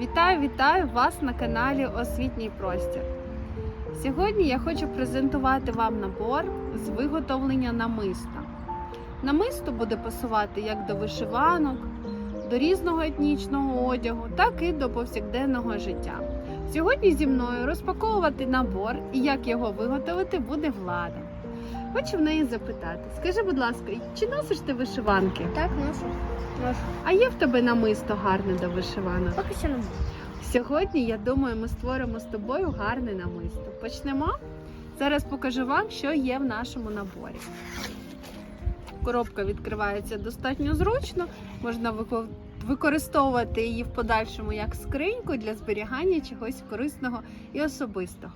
Вітаю, вітаю вас на каналі Освітній Простір. Сьогодні я хочу презентувати вам набор з виготовлення намиста. Намисто буде пасувати як до вишиванок, до різного етнічного одягу, так і до повсякденного життя. Сьогодні зі мною розпаковувати набор і як його виготовити буде влада. Хочу в неї запитати: скажи, будь ласка, чи носиш ти вишиванки? Так, ношу. Ношу. А є в тебе намисто гарне до вишиванок? Поки що не. Сьогодні, я думаю, ми створимо з тобою гарне намисто. Почнемо. Зараз покажу вам, що є в нашому наборі. Коробка відкривається достатньо зручно, можна використовувати її в подальшому як скриньку для зберігання чогось корисного і особистого.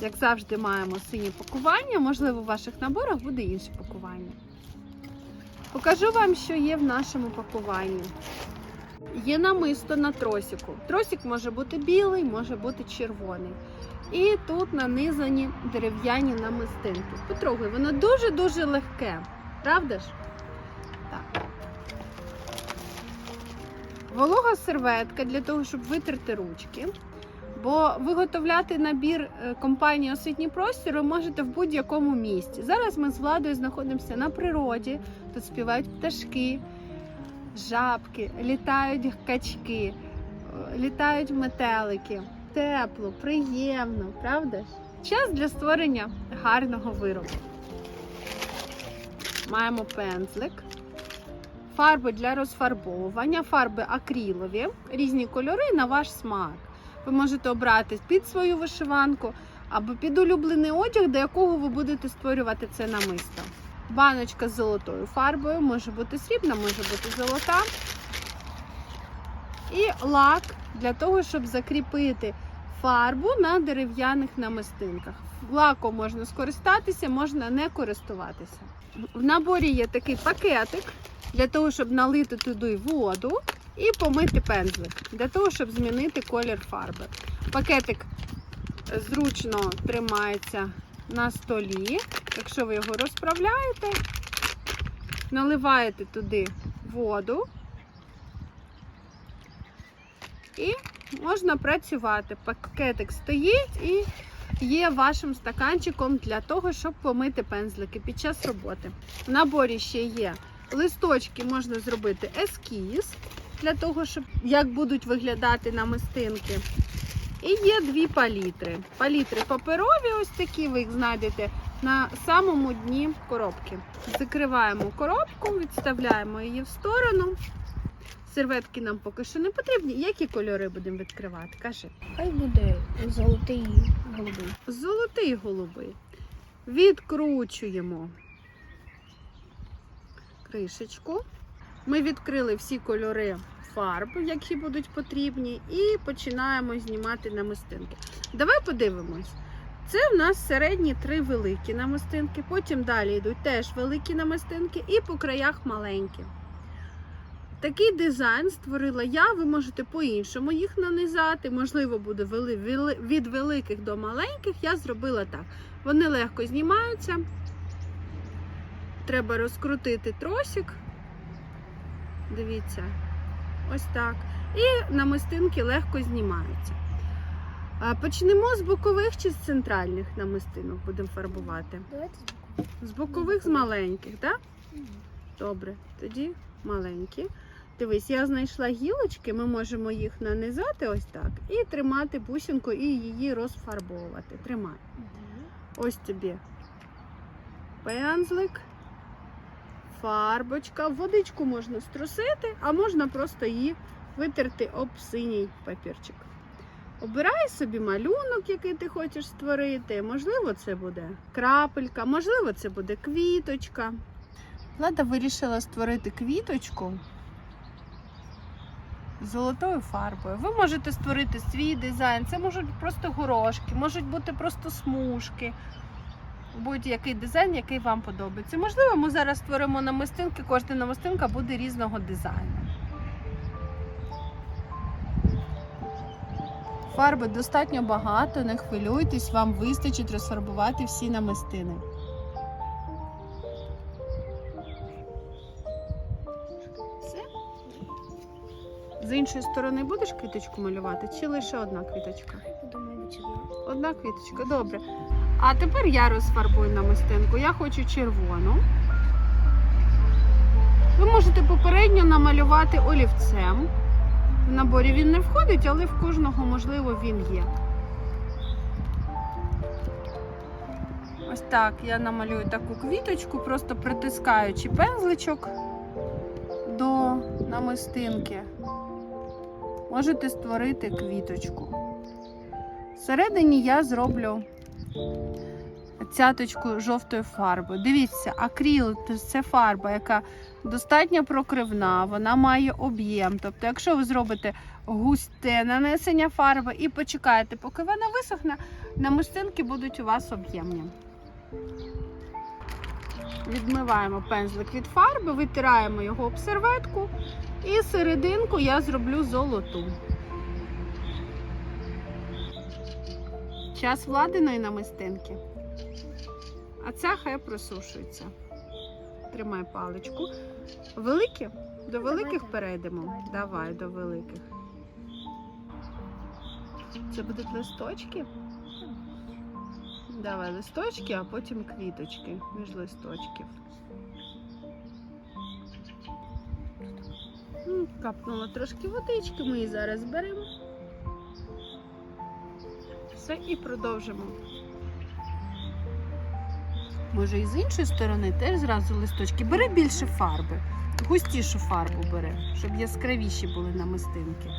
Як завжди, маємо синє пакування, можливо, в ваших наборах буде інше пакування. Покажу вам, що є в нашому пакуванні. Є намисто на тросику. Тросик може бути білий, може бути червоний. І тут нанизані дерев'яні намистинки. Потрогай, воно дуже-дуже легке. Правда ж? Так. Волога серветка для того, щоб витерти ручки. Бо виготовляти набір е, компанії Освітній простір ви можете в будь-якому місці. Зараз ми з владою знаходимося на природі, тут співають пташки, жабки, літають качки, е, літають метелики. Тепло, приємно, правда? Час для створення гарного виробу. Маємо пензлик, фарби для розфарбовування, фарби акрилові, різні кольори на ваш смак. Ви можете обрати під свою вишиванку або під улюблений одяг, до якого ви будете створювати це намисто. Баночка з золотою фарбою, може бути срібна, може бути золота. І лак для того, щоб закріпити фарбу на дерев'яних намистинках. Лаком можна скористатися, можна не користуватися. В наборі є такий пакетик для того, щоб налити туди воду і помити пензлик, для того, щоб змінити колір фарби. Пакетик зручно тримається на столі. Якщо ви його розправляєте, наливаєте туди воду і можна працювати. Пакетик стоїть і є вашим стаканчиком для того, щоб помити пензлики під час роботи. В наборі ще є листочки, можна зробити ескіз для того, щоб як будуть виглядати намистинки. І є дві палітри. Палітри паперові, ось такі, ви їх знайдете на самому дні коробки. Закриваємо коробку, відставляємо її в сторону. Серветки нам поки що не потрібні. Які кольори будемо відкривати? Кажи. Хай буде золотий голубий. Золотий голубий. Відкручуємо кришечку. Ми відкрили всі кольори фарб, які будуть потрібні, і починаємо знімати намистинки. Давай подивимось. Це в нас середні три великі намистинки, потім далі йдуть теж великі намистинки і по краях маленькі. Такий дизайн створила я, ви можете по-іншому їх нанизати. Можливо, буде від великих до маленьких. Я зробила так. Вони легко знімаються. Треба розкрутити тросик. Дивіться, ось так. І намистинки легко знімаються. Почнемо з бокових чи з центральних намистинок будемо фарбувати. Давайте З бокових, з маленьких, так? Добре, тоді маленькі. Дивись, я знайшла гілочки, ми можемо їх нанизати ось так і тримати бусинку і її розфарбовувати. Тримай. Ось тобі пензлик, фарбочка. Водичку можна струсити, а можна просто її витерти об синій папірчик. Обирай собі малюнок, який ти хочеш створити. Можливо, це буде крапелька, можливо, це буде квіточка. Влада вирішила створити квіточку з золотою фарбою. Ви можете створити свій дизайн. Це можуть бути просто горошки, можуть бути просто смужки. Будь-який дизайн, який вам подобається. Можливо, ми зараз створимо намистинки, кожна намистинка буде різного дизайну. Фарби достатньо багато, не хвилюйтесь, вам вистачить розфарбувати всі намистини. Все? З іншої сторони будеш квіточку малювати, чи лише одна квіточка? Думаю. Одна квіточка, добре. А тепер я розфарбую намистинку. Я хочу червону. Ви можете попередньо намалювати олівцем. В наборі він не входить, але в кожного, можливо, він є. Ось так я намалюю таку квіточку, просто притискаючи пензличок до намистинки. Можете створити квіточку. Всередині я зроблю цяточку жовтої фарби. Дивіться, акріл це фарба, яка достатньо прокривна, вона має об'єм. Тобто, якщо ви зробите густе нанесення фарби і почекаєте, поки вона висохне, намистинки будуть у вас об'ємні. Відмиваємо пензлик від фарби, витираємо його об серветку і серединку я зроблю золоту. Час владиної намистинки. А ця хай просушується. Тримай паличку. Великі? До великих перейдемо. Давай до великих. Це будуть листочки? Давай листочки, а потім квіточки між листочків. Капнула трошки водички, ми її зараз беремо. Все і продовжимо. Може, і з іншої сторони теж зразу листочки. Бери більше фарби, густішу фарбу бери, щоб яскравіші були намистинки.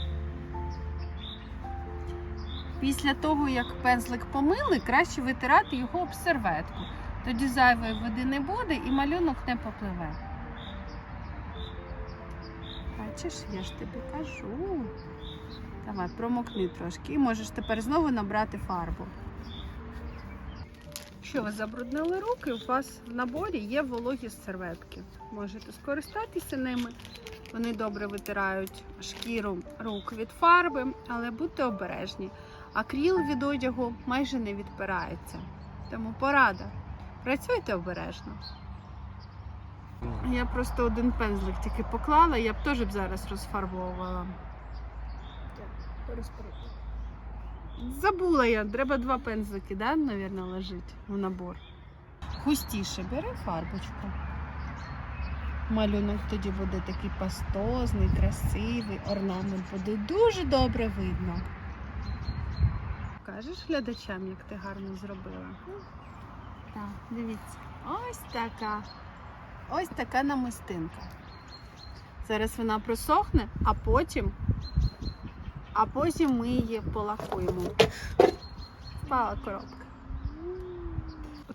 Після того, як пензлик помили, краще витирати його об серветку. Тоді зайвої води не буде і малюнок не попливе. Бачиш, я ж тобі кажу. Давай, промокни трошки і можеш тепер знову набрати фарбу. Якщо ви забруднили руки, у вас в наборі є вологі серветки. Можете скористатися ними. Вони добре витирають шкіру рук від фарби, але будьте обережні. Акріл від одягу майже не відпирається. Тому порада. Працюйте обережно. Я просто один пензлик тільки поклала, я б теж б зараз розфарбовувала. Розпорядку. Забула я, треба два пензлики, да, навірно, лежить в набор. Густіше бери фарбочку. Малюнок тоді буде такий пастозний, красивий, орнамент буде дуже добре видно. Кажеш глядачам, як ти гарно зробила? Так, дивіться. Ось така. Ось така намистинка. Зараз вона просохне, а потім а потім ми її полакуємо. Впала коробка.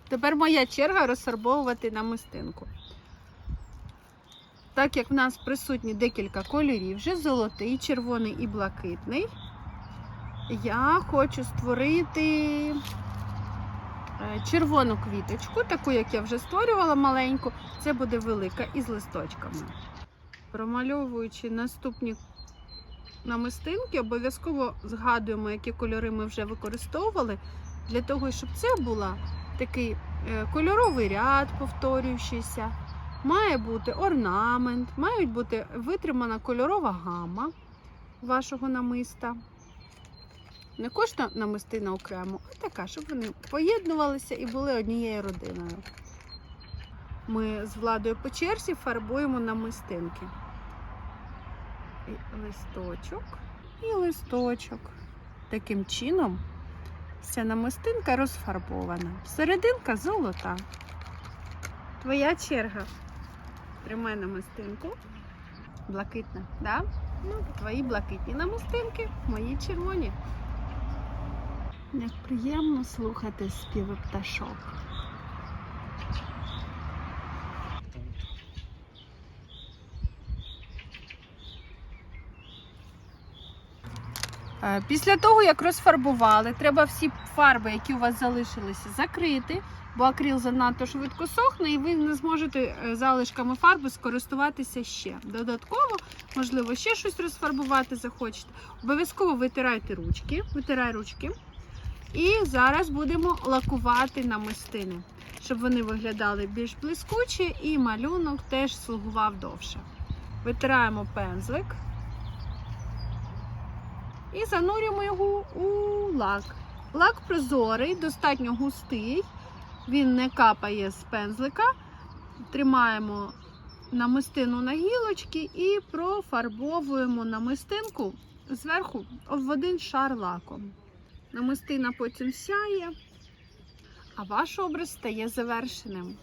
Тепер моя черга розфарбовувати намистинку. Так як в нас присутні декілька кольорів, вже золотий, червоний і блакитний, я хочу створити е, червону квіточку, таку, як я вже створювала маленьку. Це буде велика із листочками. Промальовуючи наступні намистинки, обов'язково згадуємо, які кольори ми вже використовували, для того, щоб це була такий е, кольоровий ряд, повторюючийся. Має бути орнамент, мають бути витримана кольорова гама вашого намиста. Не кожна намистина окремо, а така, щоб вони поєднувалися і були однією родиною. Ми з владою по черзі фарбуємо намистинки. Листочок і листочок. Таким чином вся намистинка розфарбована. Серединка золота. Твоя черга. Тримай намистинку. Блакитна, да? Ну, твої блакитні намистинки, мої червоні. Як приємно слухати співи пташок. Після того, як розфарбували, треба всі фарби, які у вас залишилися, закрити, бо акрил занадто швидко сохне, і ви не зможете е, залишками фарби скористуватися ще. Додатково, можливо, ще щось розфарбувати захочете. Обов'язково витирайте ручки, витирай ручки. І зараз будемо лакувати намистини, щоб вони виглядали більш блискуче і малюнок теж слугував довше. Витираємо пензлик. І занурюємо його у лак. Лак прозорий, достатньо густий, він не капає з пензлика. Тримаємо намистину на гілочки і профарбовуємо намистинку зверху в один шар лаком. Намистина потім сяє, а ваш образ стає завершеним.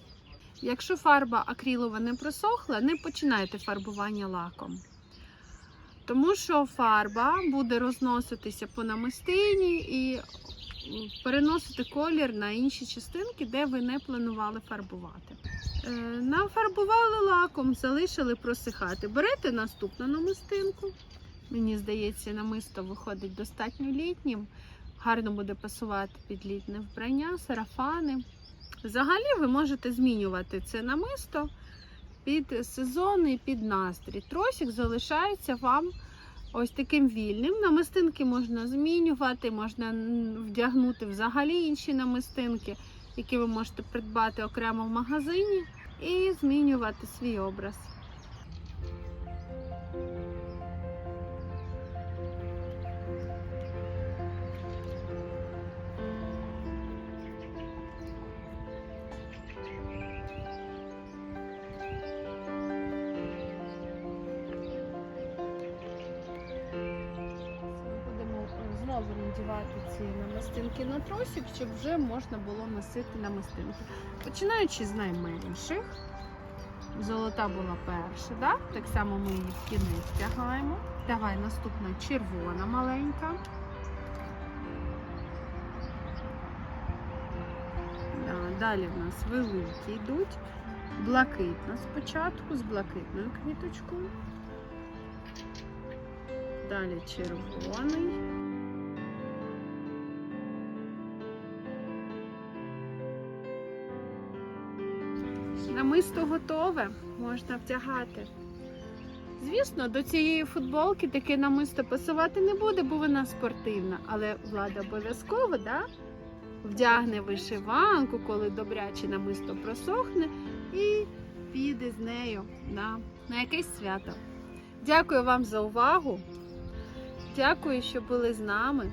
Якщо фарба акрилова не просохла, не починайте фарбування лаком. Тому що фарба буде розноситися по намистині і переносити колір на інші частинки, де ви не планували фарбувати. Е, Нафарбували лаком, залишили просихати. Берете наступну намистинку. Мені здається, намисто виходить достатньо літнім. Гарно буде пасувати під літне вбрання, сарафани. Взагалі ви можете змінювати це намисто під сезон і під настрій. Тросик залишається вам ось таким вільним. Намистинки можна змінювати, можна вдягнути взагалі інші намистинки, які ви можете придбати окремо в магазині, і змінювати свій образ. Надівати ці намистинки на тросик, щоб вже можна було носити намистинки. Починаючи з найменших. Золота була перша, да? так само ми її в кінець втягаємо. Давай наступна червона маленька. Да, далі в нас великі йдуть. Блакитна спочатку з блакитною квіточкою. Далі червоний. Намисто готове, можна втягати. Звісно, до цієї футболки таке намисто пасувати не буде, бо вона спортивна. Але влада обов'язково да, вдягне вишиванку, коли добряче намисто просохне, і піде з нею на, на якесь свято. Дякую вам за увагу. Дякую, що були з нами.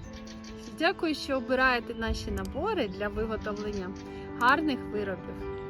Дякую, що обираєте наші набори для виготовлення гарних виробів.